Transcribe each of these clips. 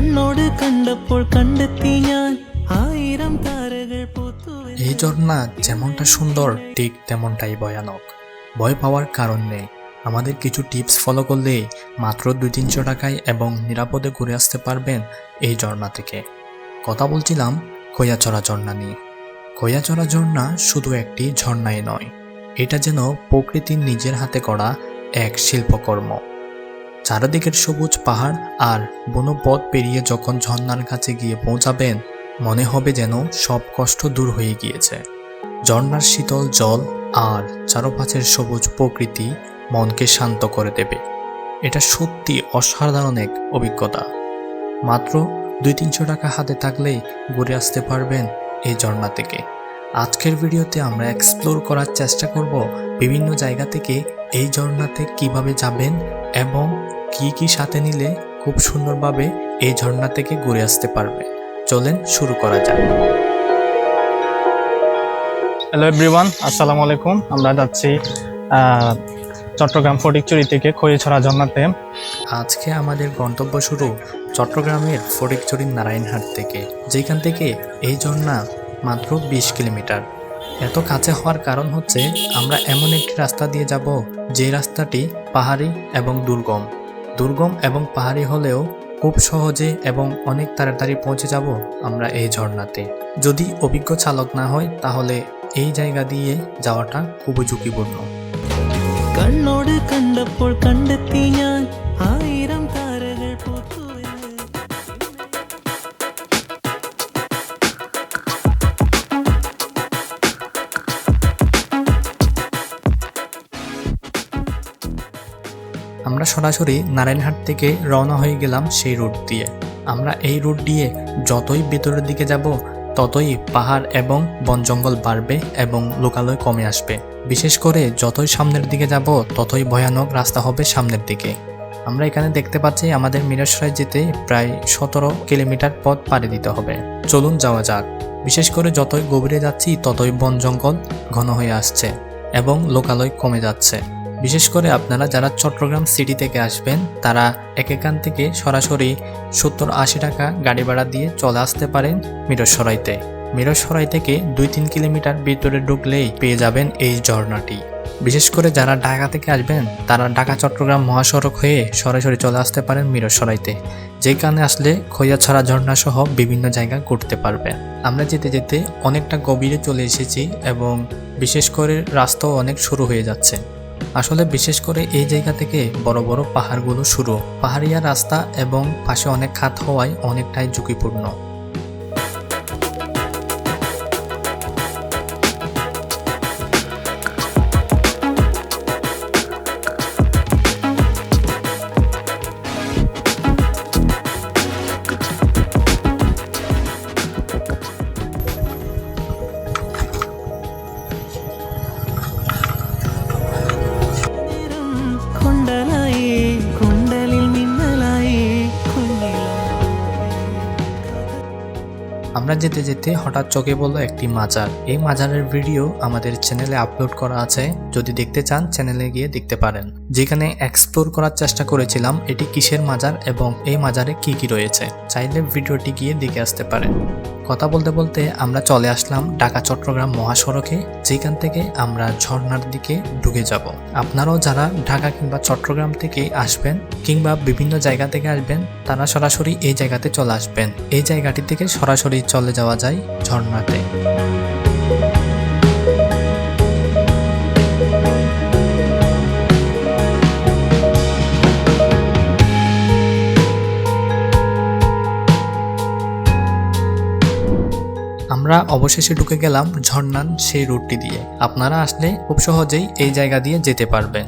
കണ്ണോട് കണ്ടപ്പോൾ കണ്ടെത്തി ഞാൻ ആയിരം താരകൾ പൂത്തു এই ঝর্ণা যেমনটা সুন্দর ঠিক তেমনটাই ভয়ানক ভয় পাওয়ার কারণ নেই আমাদের কিছু টিপস ফলো করলে মাত্র দুই তিনশো টাকায় এবং নিরাপদে ঘুরে আসতে পারবেন এই ঝর্ণা থেকে কথা বলছিলাম খৈয়াচড়া ঝর্ণা নিয়ে খৈয়াচড়া ঝর্ণা শুধু একটি ঝর্ণাই নয় এটা যেন প্রকৃতির নিজের হাতে করা এক শিল্পকর্ম চারিদিকের সবুজ পাহাড় আর বনপথ পেরিয়ে যখন ঝর্নার কাছে গিয়ে পৌঁছাবেন, মনে হবে যেন সব কষ্ট দূর হয়ে গিয়েছে। ঝর্নার শীতল জল আর চারপাশের সবুজ প্রকৃতি মনকে শান্ত করে দেবে। এটা সত্যি অসাধারণ এক অভিজ্ঞতা। মাত্র দুই তিনশো টাকা হাতে থাকলেই ঘুরে আসতে পারবেন এই ঝর্ণা থেকে। আজকের ভিডিওতে আমরা এক্সপ্লোর করার চেষ্টা করব বিভিন্ন জায়গা থেকে এই ঝর্ণাতে কীভাবে যাবেন এবং কি কি সাথে নিলে খুব সুন্দরভাবে এই ঝর্ণা থেকে ঘুরে আসতে পারবে? চলেন শুরু করা যাক। হ্যালো এভরিওয়ান আসসালামু আলাইকুম। আমরা যাচ্ছি চট্টগ্রাম ফটিকচুরি থেকে খইছড়া ঝর্ণাতে। আজকে আমাদের গন্তব্য শুরু চট্টগ্রামের ফটিকছড়ির নারায়ণহাট থেকে যেখান থেকে এই ঝর্ণা মাত্র বিশ কিলোমিটার। এত কাছে হওয়ার কারণ হচ্ছে আমরা এমন একটি রাস্তা দিয়ে যাব যে রাস্তাটি পাহাড়ি এবং দুর্গম দুর্গম এবং পাহাড়ি হলেও খুব সহজে এবং অনেক তাড়াতাড়ি পৌঁছে যাব আমরা এই ঝর্ণাতে যদি অভিজ্ঞ চালক না হয় তাহলে এই জায়গা দিয়ে যাওয়াটা খুবই ঝুঁকিপূর্ণ കണ്ണോട് കണ്ടപ്പോൾ കണ്ടെത്തി ഞാൻ ആയിരം সরাসরি নারায়ণহাট থেকে রওনা হয়ে গেলাম সেই রুট দিয়ে। আমরা এই রুট দিয়ে যতই ভেতরের দিকে যাব, ততই পাহাড় এবং বন জঙ্গল বাড়বে এবং লোকালয় কমে আসবে। বিশেষ করে যতই সামনের দিকে যাব, ততই ভয়ানক রাস্তা হবে সামনের দিকে। আমরা এখানে দেখতে পাচ্ছি আমাদের মিরাসরায় যেতে প্রায় সতেরো কিলোমিটার পথ পাড়ি দিতে হবে। চলুন যাওয়া যাক। বিশেষ করে যতই গভীরে যাচ্ছি, ততই বন জঙ্গল ঘন হয়ে আসছে এবং লোকালয় কমে যাচ্ছে। বিশেষ করে আপনারা যারা চট্টগ্রাম সিটি থেকে আসবেন, তারা এক এখান থেকে সরাসরি সত্তর আশি টাকা গাড়ি ভাড়া দিয়ে চলে আসতে পারেন মিরসরাইতে। মিরসরাই থেকে দুই তিন কিলোমিটার ভিতরে ঢুকলেই পেয়ে যাবেন এই ঝর্ণাটি। বিশেষ করে যারা ঢাকা থেকে আসবেন, তারা ঢাকা চট্টগ্রাম মহাসড়ক হয়ে সরাসরি চলে আসতে পারেন মিরসরাইতে। যেখানে আসলে খৈয়াছড়া ঝর্ণা সহ বিভিন্ন জায়গা ঘুরতে পারবেন। আমরা যেতে যেতে অনেকটা গভীরে চলে এসেছি এবং বিশেষ করে রাস্তাও অনেক শুরু হয়ে যাচ্ছে। আসলে বিশেষ করে এই জায়গা থেকে বড় বড় পাহাড়গুলো শুরু। পাহাড়িয়া রাস্তা এবং পাশে অনেক খাত হওয়ায় অনেকটাই ঝুঁকিপূর্ণ। যেতে যেতে হঠাৎ চোখে পড়ল একটি মাজার। এই মাজারের ভিডিও আমাদের চ্যানেলে আপলোড করা আছে। যদি দেখতে চান, চ্যানেলে গিয়ে দেখতে পারেন। যেখানে এক্সপ্লোর করার চেষ্টা করেছিলাম, এটি কিসের মাজার এবং এই মাজারে কি কি রয়েছে? চাইলে ভিডিওটি গিয়ে দেখে আসতে পারেন। কথা বলতে বলতে আমরা চলে আসলাম ঢাকা, চট্টগ্রাম মহাসড়কে, যেখান থেকে আমরা ঝর্ণার দিকে ঢুকে যাব। আপনারাও যারা ঢাকা কিংবা চট্টগ্রাম থেকে আসবেন কিংবা বিভিন্ন জায়গা থেকে আসবেন, তারা সরাসরি এই জায়গাতে চলে আসবেন। এই জায়গাটি থেকে সরাসরি চলে যাওয়া যায় ঝর্ণাতে। আমরা অবশেষে ঢুকে গেলাম ঝর্ণার সেই রুটটি দিয়ে। আপনারা আসলে খুব সহজেই এই জায়গা দিয়ে যেতে পারবেন।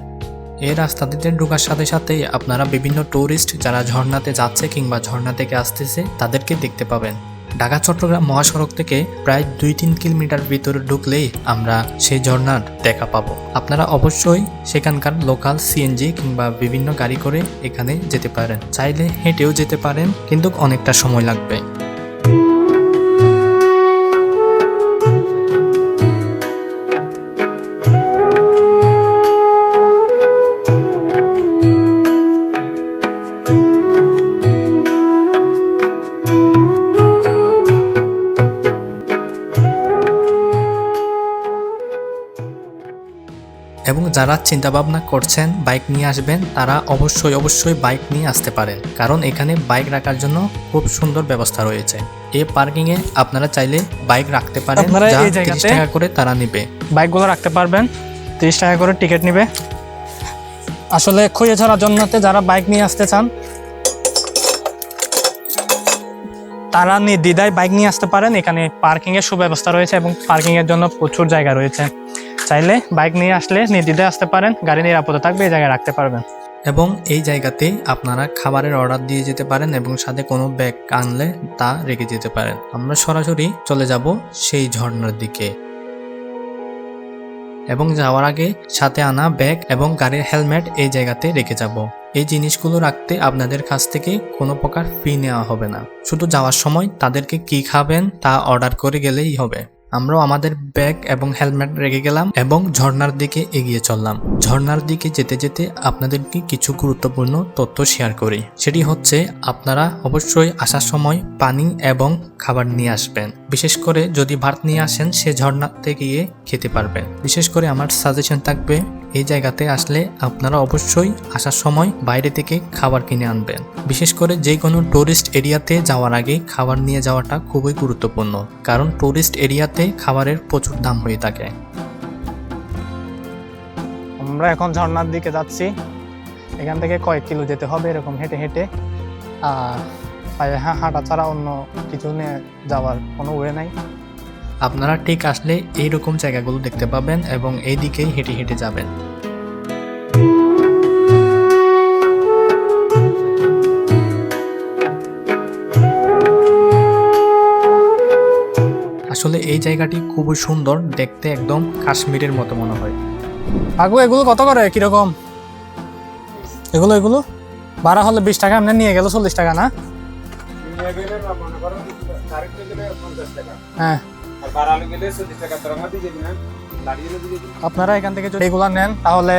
এই রাস্তাটিতে ঢোকার সাথে সাথেই আপনারা বিভিন্ন ট্যুরিস্ট যারা ঝর্ণাতে যাচ্ছে কিংবা ঝর্ণা থেকে আসতেছে, তাদেরকে দেখতে পাবেন। ঢাকা, চট্টগ্রাম মহাসড়ক থেকে প্রায় দুই তিন কিলোমিটার ভিতরে ঢুকলেই আমরা সেই ঝর্ণার দেখা পাবো। আপনারা অবশ্যই সেখানকার লোকাল সিএনজি কিংবা বিভিন্ন গাড়ি করে এখানে যেতে পারেন। চাইলে হেঁটেও যেতে পারেন, কিন্তু অনেকটা সময় লাগবে। যারা চিন্তা ভাবনা করছেন বাইক নিয়ে আসবেন তারা অবশ্যই অবশ্যই বাইক নিয়ে আসতে পারেন। কারণ এখানে বাইক রাখার জন্য খুব সুন্দর ব্যবস্থা রয়েছে। এই পার্কিং এ আপনারা চাইলে বাইক রাখতে পারেন আপনারা এই জায়গাতে- টাকা করে তারা নিবে। বাইকগুলো রাখতে পারবেন তিরিশ টাকা করে টিকিট নেবে। আসলে খুঁজে ছাড়া জন্যতে যারা বাইক নিয়ে আসতে চান তারা নিয়ে নির্দ্বিধায় বাইক নিয়ে আসতে পারেন। এখানে পার্কিং এর সুব্যবস্থা রয়েছে এবং পার্কিং এর জন্য প্রচুর জায়গা রয়েছে। চাইলে বাইক নিয়ে আসলে নির্দ্বিধায় আসতে পারেন, গাড়ি নিরাপদে থাকবে, এই জায়গায় রাখতে পারবেন। এবং এই জায়গাতে আপনারা খাবারের অর্ডার দিয়ে যেতে পারেন এবং সাথে কোনো ব্যাগ আনলে তা রেখে যেতে পারেন। আমরা সরাসরি চলে যাব সেই ঝর্ণার দিকে। এবং যাওয়ার আগে সাথে আনা ব্যাগ এবং গাড়ির হেলমেট এই জায়গাতে রেখে যাব। এই জিনিসগুলো রাখতে আপনাদের কাছ থেকে কোনো প্রকার ফি নেওয়া হবে না। শুধু যাওয়ার সময় তাদেরকে কি খাবেন তা অর্ডার করে গেলেই হবে। আমরাও আমাদের ব্যাগ এবং হেলমেট রেখে গেলাম এবং ঝর্নার দিকে এগিয়ে চললাম। ঝর্নার দিকে যেতে যেতে আপনাদেরকে কিছু গুরুত্বপূর্ণ তথ্য শেয়ার করি। সেটি হচ্ছে, আপনারা অবশ্যই আসার সময় পানি এবং খাবার নিয়ে আসবেন। বিশেষ করে যদি ভাত নিয়ে আসেন, সে ঝর্ণাতে গিয়ে খেতে পারবেন বিশেষ করে আমার সাজেশন থাকবে, এই জায়গাতে আসলে আপনারা অবশ্যই আসার সময় বাইরে থেকে খাবার কিনে আনবেন। বিশেষ করে যে কোনো টুরিস্ট এরিয়াতে যাওয়ার আগে খাবার নিয়ে যাওয়াটা খুবই গুরুত্বপূর্ণ, কারণ টুরিস্ট এরিয়াতে খাবারের প্রচুর দাম হয়ে থাকে। আমরা এখন ঝর্ণার দিকে যাচ্ছি। এখান থেকে কয়েক কিলো যেতে হবে, এরকম হেঁটে হেঁটে। আর পায়ে হা- হাঁটা ছাড়া অন্য কিছু নিয়ে যাওয়ার কোনো ওয়ে নাই। আপনারা ঠিক আসলে এইরকম জায়গাগুলো দেখতে পাবেন এবং এই দিকেই হেঁটে হেঁটে যাবেন। আসলে এই জায়গাটি খুবই সুন্দর দেখতে একদম কাশ্মীরের মতো মনে হয়। আগু এগুলো কত করে? কীরকম? এগুলো এগুলো? ভাড়া হলে বিশ টাকা এমনি নিয়ে গেল চল্লিশ টাকা না? হ্যাঁ আপনারা এখান থেকে যদি এগুলো নেন তাহলে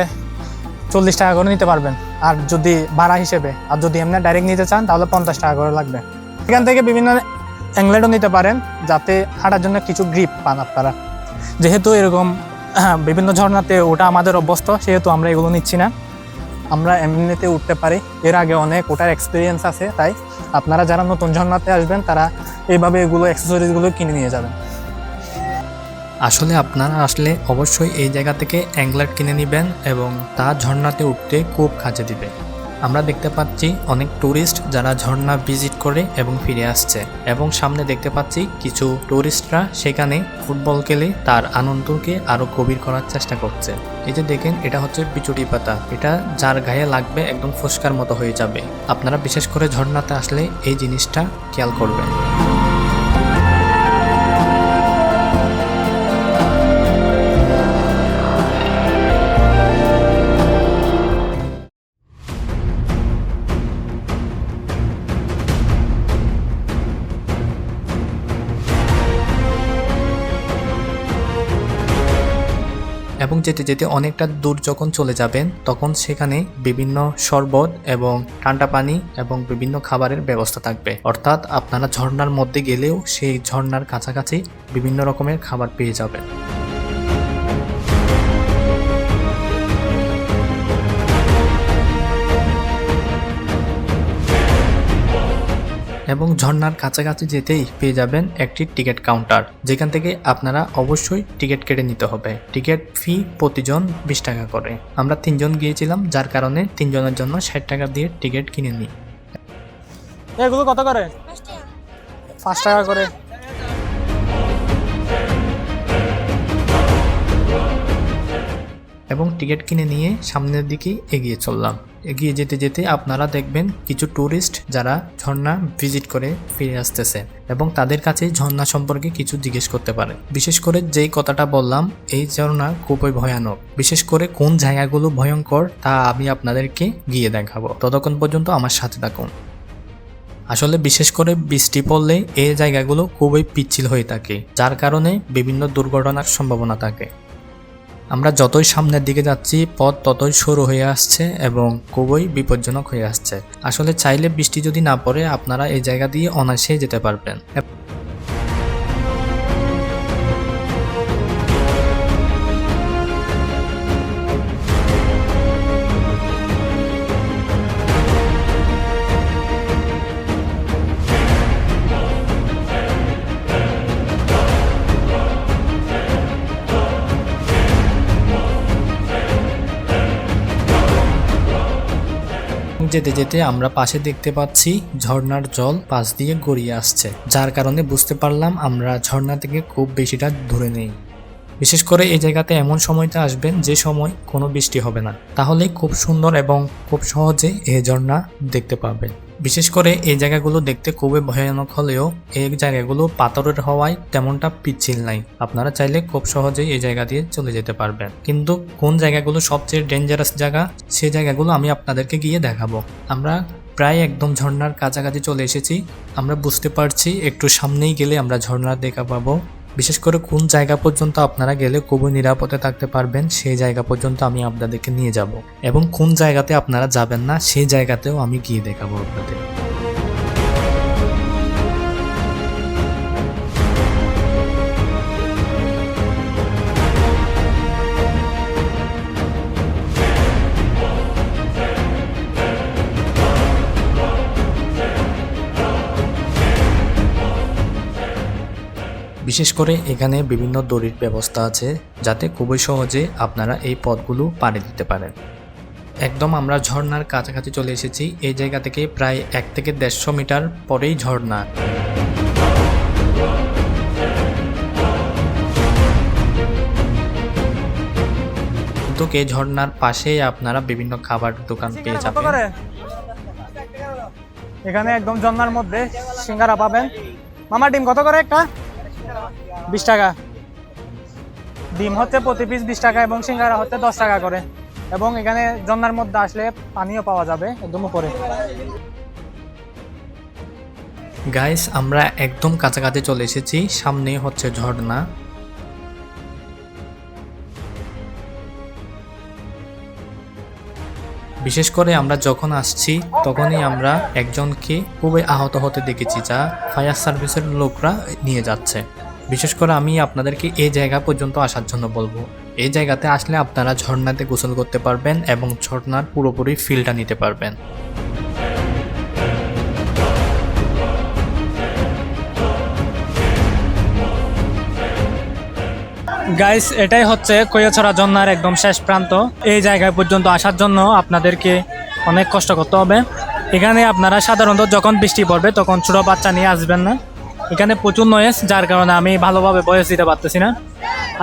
চল্লিশ টাকা করে নিতে পারবেন। আর যদি ভাড়া হিসেবে আর যদি এমনি ডাইরেক্ট নিতে চান তাহলে পঞ্চাশ টাকা করে লাগবে। এখান থেকে বিভিন্ন অ্যাংলেটও নিতে পারেন যাতে হাঁটার জন্য কিছু গ্রিপ পান আপনারা। যেহেতু এরকম বিভিন্ন ঝর্ণাতে ওটা আমাদের অভ্যস্ত সেহেতু আমরা এগুলো নিচ্ছি না। আমরা এমনিতে উঠতে পারি। এর আগে অনেক ওটার এক্সপিরিয়েন্স আছে তাই আপনারা যারা নতুন ঝর্ণাতে আসবেন, তারা এইভাবে এগুলো অ্যাক্সেসরিজগুলো কিনে নিয়ে যাবেন। আসলে আপনারা আসলে অবশ্যই এই জায়গা থেকে অ্যাংলার কিনে নেবেন এবং তা ঝর্ণাতে উঠতে খুব কাজে দিবে। আমরা দেখতে পাচ্ছি অনেক ট্যুরিস্ট যারা ঝর্ণা ভিজিট করে এবং ফিরে আসছে। এবং সামনে দেখতে পাচ্ছি কিছু ট্যুরিস্টরা সেখানে ফুটবল খেলে তার আনন্দকে আরও গভীর করার চেষ্টা করছে। এই যে দেখেন, এটা হচ্ছে বিচুটি পাতা। এটা যার গায়ে লাগবে একদম ফুসকার মতো হয়ে যাবে। আপনারা বিশেষ করে ঝর্ণাতে আসলে এই জিনিসটা খেয়াল করবেন। যেতে যেতে অনেকটা দূর যখন চলে যাবেন, তখন সেখানে বিভিন্ন শরবত এবং ঠান্ডা পানি এবং বিভিন্ন খাবারের ব্যবস্থা থাকবে। অর্থাৎ আপনারা ঝর্নার মধ্যে গেলেও সেই ঝর্নার কাছাকাছি বিভিন্ন রকমের খাবার পেয়ে যাবেন। এবং ঝর্নার কাছাকাছি যেতেই পেয়ে যাবেন একটি টিকিট কাউন্টার যেখান থেকে আপনারা অবশ্যই টিকিট কেটে নিতে হবে। টিকিট ফি প্রতিজন বিশ টাকা করে। আমরা তিনজন গিয়েছিলাম যার কারণে তিনজনের জন্য ষাট টাকা দিয়ে টিকিট কিনে নিই। এগুলো কত করে? পাঁচ টাকা করে। এবং টিকিট কিনে নিয়ে সামনের দিকে এগিয়ে চললাম। এগিয়ে যেতে যেতে আপনারা দেখবেন কিছু ট্যুরিস্ট যারা ঝর্ণা ভিজিট করে ফিরে আসতেছে এবং তাদের কাছে ঝর্ণা সম্পর্কে কিছু জিজ্ঞেস করতে পারে। বিশেষ করে যেই কথাটা বললাম, এই ঝর্ণা খুবই ভয়ানক। বিশেষ করে কোন জায়গাগুলো ভয়ঙ্কর, তা আমি আপনাদেরকে গিয়ে দেখাবো। ততক্ষণ পর্যন্ত আমার সাথে থাকুন। আসলে বিশেষ করে বৃষ্টি পড়লে এই জায়গাগুলো খুবই পিচ্ছিল হয়ে থাকে, যার কারণে বিভিন্ন দুর্ঘটনার সম্ভাবনা থাকে। আমরা যতই সামনের দিকে যাচ্ছি, পথ ততই সরু হয়ে আসছে এবং খুবই বিপজ্জনক হয়ে আসছে। আসলে চাইলে বৃষ্টি যদি না পড়ে, আপনারা এই জায়গা দিয়ে অনায়াসে যেতে পারবেন। যেতে যেতে আমরা পাশে দেখতে পাচ্ছি ঝর্ণার জল পাশ দিয়ে গড়িয়ে আসছে। যার কারণে বুঝতে পারলাম আমরা ঝর্ণা থেকে খুব বেশিটা দূরে নেই। বিশেষ করে এই জায়গাতে এমন সময়টা আসবেন যে সময় কোনো বৃষ্টি হবে না। তাহলে খুব সুন্দর এবং খুব সহজে এই ঝর্ণা দেখতে পাবেন বিশেষ করে এই জায়গাগুলো দেখতে খুবই ভয়ানক হলেও এই জায়গাগুলো পাথরের হওয়ায় তেমনটা পিচ্ছিল নাই। আপনারা চাইলে খুব সহজেই এই জায়গা দিয়ে চলে যেতে পারবেন। কিন্তু কোন জায়গাগুলো সবচেয়ে ডেঞ্জারাস জায়গা সেই জায়গাগুলো আমি আপনাদেরকে গিয়ে দেখাবো। আমরা প্রায় একদম ঝর্ণার কাছাকাছি চলে এসেছি। আমরা বুঝতে পারছি, একটু সামনেই গেলে আমরা ঝর্ণা দেখা পাবো। বিশেষ করে কোন জায়গা পর্যন্ত আপনারা গেলে খুবই নিরাপদে থাকতে পারবেন, সেই জায়গা পর্যন্ত আমি আপনাদেরকে নিয়ে যাব। এবং কোন জায়গাতে আপনারা যাবেন না, সেই জায়গাতেও আমি গিয়ে দেখাবো আপনাদের। বিশেষ করে এখানে বিভিন্ন দড়ির ব্যবস্থা আছে যাতে খুবই সহজে আপনারা এই পথগুলো পাড়ি দিতে পারেন। একদম আমরা ঝর্নার কাছাকাছি চলে এসেছি। এই জায়গা থেকে প্রায় এক থেকে দেড়শো মিটার পরেই ঝর্ণা। কিন্তু এই ঝর্ণার পাশেই আপনারা বিভিন্ন খাবার দোকান পেয়ে যাবেন। এখানে একদম জন্নার মধ্যে সিঙ্গারা পাবেন। মামা ডিম কত করে একটা? বিশ টাকা। ডিম হচ্ছে প্রতি পিস বিশ টাকা এবং সিঙ্গারা হচ্ছে দশ টাকা করে। এবং এখানে জন্নার মধ্যে আসলে পানিও পাওয়া যাবে একদম উপরে। গাইস আমরা একদম কাছাকাছি চলে এসেছি। সামনে হচ্ছে ঝর্ণা। বিশেষ করে আমরা যখন আসছি, তখনই আমরা একজনকে খুবই আহত হতে দেখেছি যা ফায়ার সার্ভিসের লোকরা নিয়ে যাচ্ছে। বিশেষ করে আমি আপনাদেরকে এই জায়গা পর্যন্ত আসার জন্য বলব। এই জায়গাতে আসলে আপনারা ঝর্ণাতে গোসল করতে পারবেন এবং ঝর্ণার পুরোপুরি ফিলটা নিতে পারবেন। গাইস এটাই হচ্ছে কৈয়াছড়া জন্নার একদম শেষ প্রান্ত। এই জায়গায় পর্যন্ত আসার জন্য আপনাদেরকে অনেক কষ্ট করতে হবে। এখানে আপনারা সাধারণত যখন বৃষ্টি পড়বে তখন ছোটো বাচ্চা নিয়ে আসবেন না। এখানে প্রচুর নয়েস যার কারণে আমি ভালোভাবে বয়স দিতে পারতেছি না।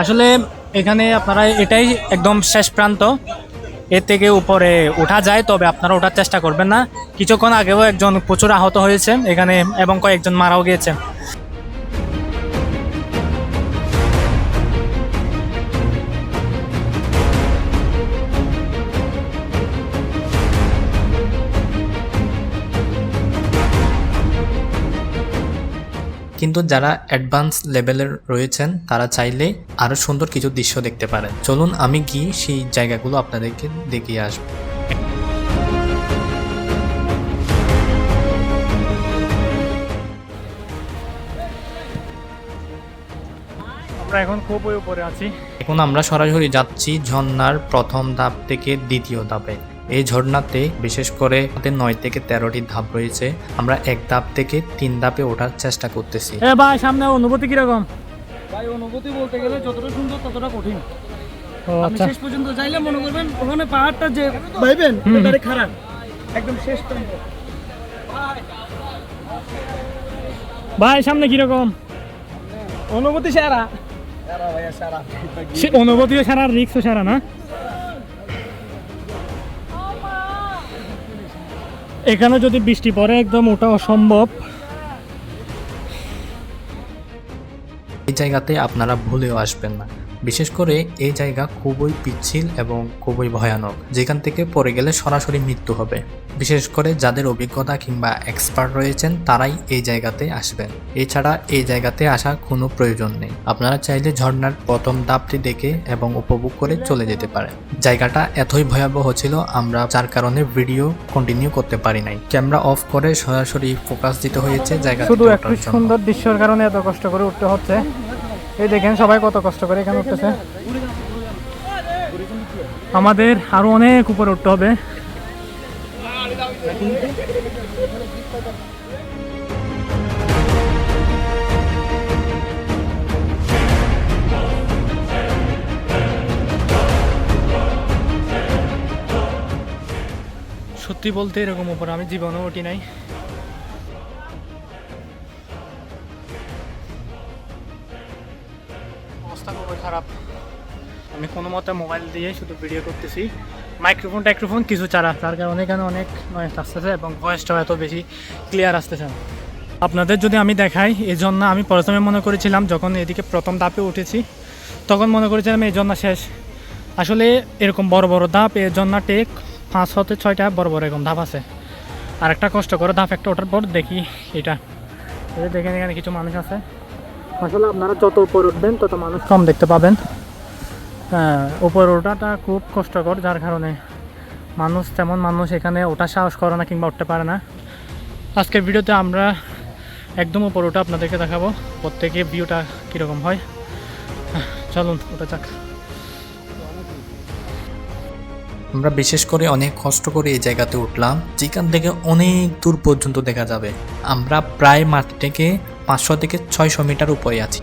আসলে এখানে আপনারা এটাই একদম শেষ প্রান্ত। এর থেকে উপরে ওঠা যায়, তবে আপনারা ওঠার চেষ্টা করবেন না। কিছুক্ষণ আগেও একজন প্রচুর আহত হয়েছে এখানে এবং কয়েকজন মারাও গিয়েছে কিন্তু যারা অ্যাডভান্স লেভেলের রয়েছেন তারা চাইলে আরও সুন্দর কিছু দৃশ্য দেখতে পারেন। চলুন আমি গিয়ে সেই জায়গাগুলো আপনাদেরকে দেখিয়ে আসব। আমরা এখন খুবই উপরে আছি। এখন আমরা সরাসরি যাচ্ছি ঝর্ণার প্রথম ধাপ থেকে দ্বিতীয় ধাপে। এই ঝর্ণাতে বিশেষ করে আমাদের নয় থেকে তেরোটি ধাপ রয়েছে। আমরা এক ধাপ থেকে তিন ধাপে ওঠার চেষ্টা করতেছি। এ ভাই সামনে অনুভূতি কীরকম? ভাই অনুভূতি বলতে গেলে যতটা সুন্দর ততটা কঠিন। আপনি আচ্ছা। শেষ পর্যন্ত যাইলে মনে করবেন ওখানে পাহাড়টা যে ভাইবেন? খারাপ। একদম শেষ প্রান্ত ভাই সামনে কীরকম? অনুভূতি সেরা। সে অনুভূতিও সারা রিক্সও সারা না? এখানে যদি বৃষ্টি পড়ে একদম ওটা অসম্ভব। এই জায়গাতে আপনারা ভুলেও আসবেন না। বিশেষ করে এই জায়গা খুবই পিচ্ছিল এবং খুবই ভয়ানক যেখান থেকে পড়ে গেলে সরাসরি মৃত্যু হবে। বিশেষ করে যাদের অভিজ্ঞতা কিংবা এক্সপার্ট রয়েছেন তারাই এই জায়গাতে আসবেন। এছাড়া এই জায়গাতে আসার কোনো প্রয়োজন নেই। আপনারা চাইলে ঝর্ণার প্রথম ধাপটি দেখে এবং উপভোগ করে চলে যেতে পারেন। জায়গাটা এতই ভয়াবহ ছিল আমরা যার কারণে ভিডিও কন্টিনিউ করতে পারি নাই। ক্যামেরা অফ করে সরাসরি ফোকাস দিতে হয়েছে জায়গা শুধু একটু সুন্দর দৃশ্যের কারণে এত কষ্ট করে উঠতে হচ্ছে। এই দেখেন সবাই কত কষ্ট করে এখানে উঠতেছে। আমাদের আরও অনেক উপরে উঠতে হবে। সত্যি বলতে এরকম উপর আমি জীবনেও উঠি নাই। অবস্থা খুবই খারাপ। আমি কোনো মতে মোবাইল দিয়ে শুধু ভিডিও করতেছি। মাইক্রোফোন টাইক্রোফোন কিছু ছাড়া তার কারণে এখানে অনেক নয়েস আসতেছে এবং ভয়েসটাও এত বেশি ক্লিয়ার আসতেছে না। আপনাদের যদি আমি দেখাই, এই জন্য আমি প্রথমে মনে করেছিলাম যখন এদিকে প্রথম ধাপে উঠেছি, তখন মনে করেছিলাম এই জন্য শেষ। আসলে এরকম বড় বড় ধাপ এর জন্য টেক পাঁচ হতে ছয়টা বড় বড় এরকম ধাপ আছে। আর একটা কষ্ট করে ধাপ একটা ওঠার পর দেখি এটা। দেখেন এখানে কিছু মানুষ আছে। আসলে আপনারা যত উপর উঠবেন তত মানুষ কম দেখতে পাবেন। হ্যাঁ উপর ওঠাটা খুব কষ্টকর যার কারণে মানুষ তেমন মানুষ এখানে ওঠা সাহস করে না কিংবা উঠতে পারে না। আজকের ভিডিওতে আমরা একদম উপর ওঠা আপনাদেরকে দেখাবো প্রত্যেকে ভিউটা কীরকম হয়। হ্যাঁ, চলুন ওটা যাক। আমরা বিশেষ করে অনেক কষ্ট করে এই জায়গাতে উঠলাম, যেখান থেকে অনেক দূর পর্যন্ত দেখা যাবে। আমরা প্রায় মাঠ থেকে পাঁচশো থেকে ছয়শো মিটার উপরে আছি।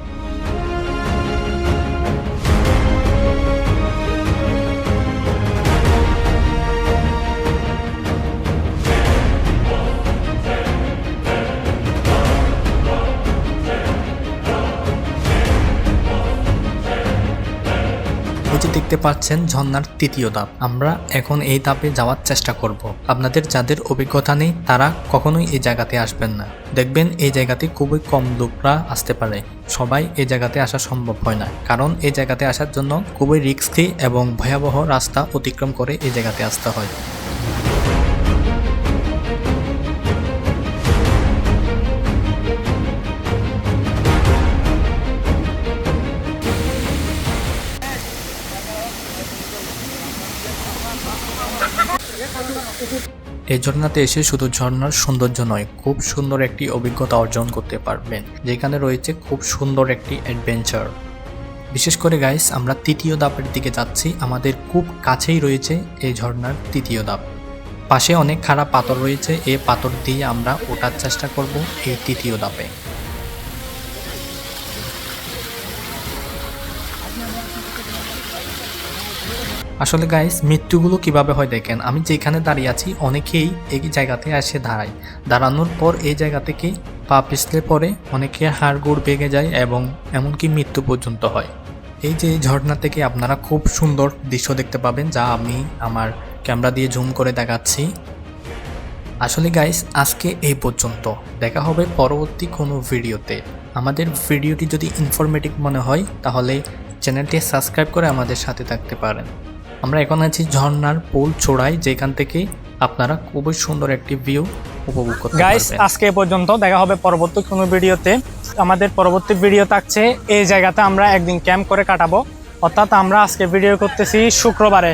পাচ্ছেন ঝর্ণার তৃতীয় ধাপ আমরা এখন এই ধাপে যাওয়ার চেষ্টা করব। আপনাদের যাদের অভিজ্ঞতা নেই, তারা কখনোই এই জায়গাতে আসবেন না। দেখবেন এই জায়গাতে খুবই কম লোকরা আসতে পারে। সবাই এই জায়গাতে আসা সম্ভব হয় না। কারণ এই জায়গাতে আসার জন্য খুবই রিস্কি এবং ভয়াবহ রাস্তা অতিক্রম করে এই জায়গাতে আসতে হয়। এই ঝর্ণাতে এসে শুধু ঝর্ণার সৌন্দর্য নয়, খুব সুন্দর একটি অভিজ্ঞতা অর্জন করতে পারবেন, যেখানে রয়েছে খুব সুন্দর একটি অ্যাডভেঞ্চার বিশেষ করে গাইস আমরা তৃতীয় দাপের দিকে যাচ্ছি, আমাদের খুব কাছেই রয়েছে এই ঝর্ণার তৃতীয় ধাপ। পাশে অনেক খারাপ পাথর রয়েছে, এই পাথর দিয়ে আমরা ওঠার চেষ্টা করব এই তৃতীয় ধাপে। আসলে গাইস মৃত্যুগুলো কীভাবে হয় দেখেন, আমি যেখানে দাঁড়িয়ে আছি, অনেকেই এই জায়গাতে এসে দাঁড়ায়। দাঁড়ানোর পর এই জায়গা থেকে পা পিছলে পরে অনেকে হাড় গোড় ভেঙে যায় এবং এমনকি মৃত্যু পর্যন্ত হয়। এই যে ঝর্ণা থেকে আপনারা খুব সুন্দর দৃশ্য দেখতে পাবেন, যা আমি আমার ক্যামেরা দিয়ে জুম করে দেখাচ্ছি। আসলে গাইস আজকে এই পর্যন্ত। দেখা হবে পরবর্তী কোনো ভিডিওতে। আমাদের ভিডিওটি যদি ইনফরমেটিভ মনে হয়, তাহলে চ্যানেলটি সাবস্ক্রাইব করে আমাদের সাথে থাকতে পারেন। আমরা এখন আছি ঝর্ণার পোল চোড়ায় যেখান থেকে আপনারা খুবই সুন্দর একটি ভিউ উপভোগ করতে গাইস আজকে এ পর্যন্ত দেখা হবে পরবর্তী কোনো ভিডিওতে। আমাদের পরবর্তী ভিডিও থাকছে এই জায়গাতে আমরা একদিন ক্যাম্প করে কাটাবো। অর্থাৎ আমরা আজকে ভিডিও করতেছি শুক্রবারে।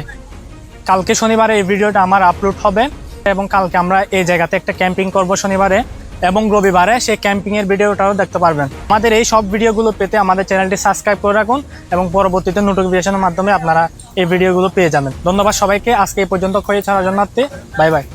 কালকে শনিবারে এই ভিডিওটা আমার আপলোড হবে এবং কালকে আমরা এই জায়গাতে একটা ক্যাম্পিং করব শনিবারে। এবং রবিবারে সেই ক্যাম্পিংয়ের ভিডিওটাও দেখতে পারবেন। আমাদের এই সব ভিডিওগুলো পেতে আমাদের চ্যানেলটি সাবস্ক্রাইব করে রাখুন এবং পরবর্তীতে নোটিফিকেশনের মাধ্যমে আপনারা এই ভিডিওগুলো পেয়ে যাবেন। ধন্যবাদ সবাইকে। আজকে এই পর্যন্ত খয়ে ছাড়ার জন্য বাই বাই।